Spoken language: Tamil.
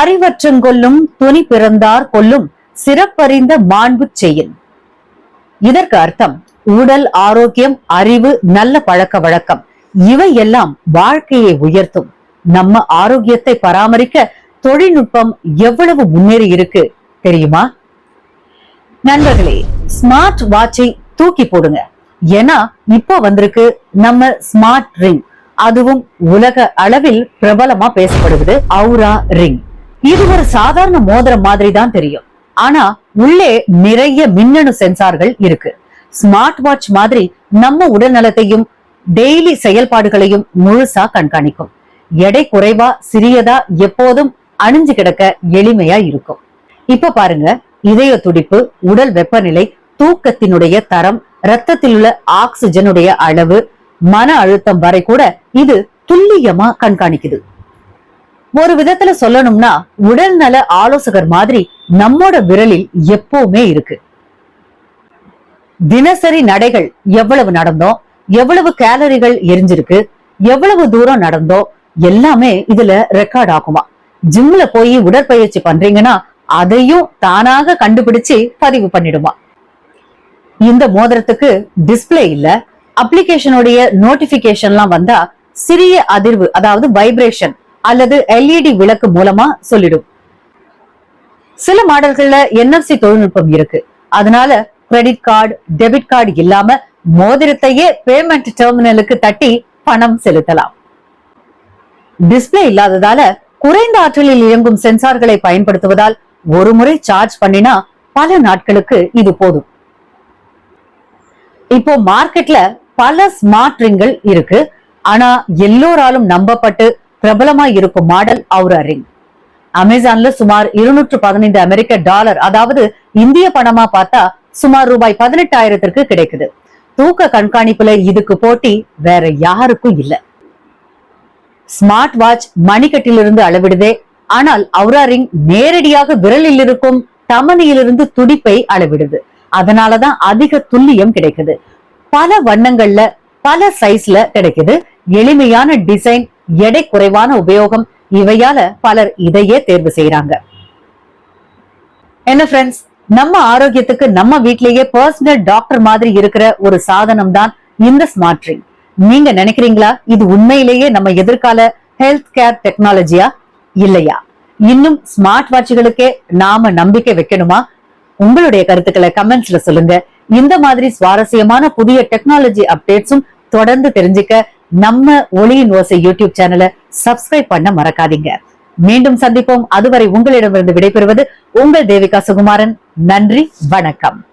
அறிவற்றங்கொல்லும் துணி பிறந்தார் கொல்லும் சிறப்பறிந்த மாண்பு செயல் இதற்கு அர்த்தம் உடல் ஆரோக்கியம் அறிவு நல்ல பழக்க வழக்கம் இவை எல்லாம் வாழ்க்கையை உயர்த்தும். நம்ம ஆரோக்கியத்தை பராமரிக்க தொழில்நுட்பம் எவ்வளவு முன்னேறி இருக்கு தெரியுமா? நண்பர்களே ஸ்மார்ட் வாட்சை தூக்கி போடுங்க. ஏன்னா இப்போ வந்திருக்கு நம்ம ஸ்மார்ட் ரிங். அதுவும் உலக அளவில் பிரபலமா பேசப்படுவது அவுரா ரிங். இது ஒரு சாதாரண மோதிரம் மாதிரி தான் தெரியும். ஆனா உள்ளே நிறைய மின்னணு சென்சார்கள் இருக்கு. ஸ்மார்ட் வாட்ச் மாதிரி நம்ம உடல் நலத்தையும் டெய்லி செயல்பாடுகளையும் முழுசா கண்காணிக்கும். எடை குறைவா சிறியதா எப்போதும் அணிஞ்சு கிடக்க எளிமையா இருக்கும். இப்ப பாருங்க இதய துடிப்பு உடல் வெப்பநிலை தூக்கத்தினுடைய தரம் ரத்தத்தில் உள்ள ஆக்சிஜனுடைய அளவு மன அழுத்தம் வரை கூட இது துல்லியமா கண்காணிக்குது. ஒரு விதத்துல சொல்லணும்னா உடல்நல ஆலோசகர் மாதிரி நம்மோட விரலில் எப்பவுமே இருக்கு. தினசரி நடைகள் எவ்வளவு நடந்தோம் எவ்வளவு கேலரிகள் எரிஞ்சிருக்கு எவ்வளவு தூரம் நடந்தோம் எல்லாமே இதுல ரெக்கார்ட் ஆகுமா. ஜிம்ல போய் உடற்பயிற்சி பண்றீங்கன்னா அதையும் தானாக கண்டுபிடிச்சு பதிவு பண்ணிடுமா. இந்த மோதிரத்துக்கு டிஸ்பிளே இல்ல அப்ளிகேஷனுடைய நோட்டிபிகேஷன்லாம் வந்தா சிறிய அதிர்வு அதாவது வைப்ரேஷன் அல்லது எல்இடி விளக்கு மூலமா சொல்லிடும். சில மாடல்கள்ல என்எஃப்சி தொழில்நுட்பம் இருக்கு. அதனால கிரெடிட் கார்டு டெபிட் கார்டு இல்லாம மோதிரத்தையே பேமெண்ட் டெர்மினலுக்கு தட்டி பணம் செலுத்தலாம். டிஸ்பிளே இல்லாததால குறைந்த ஆற்றலில் இயங்கும் சென்சார்களை பயன்படுத்துவதால் ஒரு முறை சார்ஜ் பண்ணினா பல நாட்களுக்கு இது போதும். இப்போ மார்க்கெட்ல பல ஸ்மார்ட் ரிங்கள் இருக்கு. ஆனா எல்லோராலும் நம்பப்பட்டு பிரபலமா இருக்கும் மாடல் அவுரா ரிங் அமேசான்ல சுமார் இருநூற்று பதினைந்து அமெரிக்க டாலர் அதாவது இந்திய பணமா பார்த்தா சுமார் ரூபாய் பதினெட்டாயிரத்திற்கு கிடைக்குது. தூக்க கண்காணிப்புல இதுக்கு போட்டி வேற யாருக்கும் இல்ல. ஸ்மார்ட் வாட்ச் மணிக்கட்டிலிருந்து அளவிடுதே ஆனால் அவுரா ரிங் நேரடியாக விரலில் இருக்கும் தமனியிலிருந்து துடிப்பை அளவிடுது. அதனாலதான் அதிக துல்லியம் கிடைக்குது. பல வண்ணங்கள்ல பல சைஸ்ல கிடைக்குது. எளிமையான டிசைன் எடை குறைவான உபயோகம். இவையால பலர் இதையே தேர்வு செய்யறாங்க என்ன ஃப்ரெண்ட்ஸ் நம்ம ஆரோக்கியத்துக்கு நம்ம வீட்லயே பர்சனல் டாக்டர் மாதிரி இருக்கிற ஒரு சாதனம் தான் இந்த ஸ்மார்ட் ரிங் நீங்க நினைக்கிறீங்களா? இது உண்மையிலேயே நம்ம எதிர்கால ஹெல்த் கேர் டெக்னாலஜியா இல்லையா? இன்னும் ஸ்மார்ட் வாட்சுகளுக்கே நாம நம்பிக்கை வைக்கணுமா? உங்களுடைய கருத்துக்களை கமெண்ட்ஸ்ல சொல்லுங்க. இந்த மாதிரி சுவாரஸ்யமான புதிய டெக்னாலஜி அப்டேட்ஸும் தொடர்ந்து தெரிஞ்சுக்க நம்ம ஒளியின் ஓசை யூடியூப் சேனலை சப்ஸ்கிரைப் பண்ண மறக்காதீங்க. மீண்டும் சந்திப்போம். அதுவரை உங்களிடமிருந்து விடைபெறுவது உங்கள் தேவிகா சுகுமாரன். நன்றி வணக்கம்.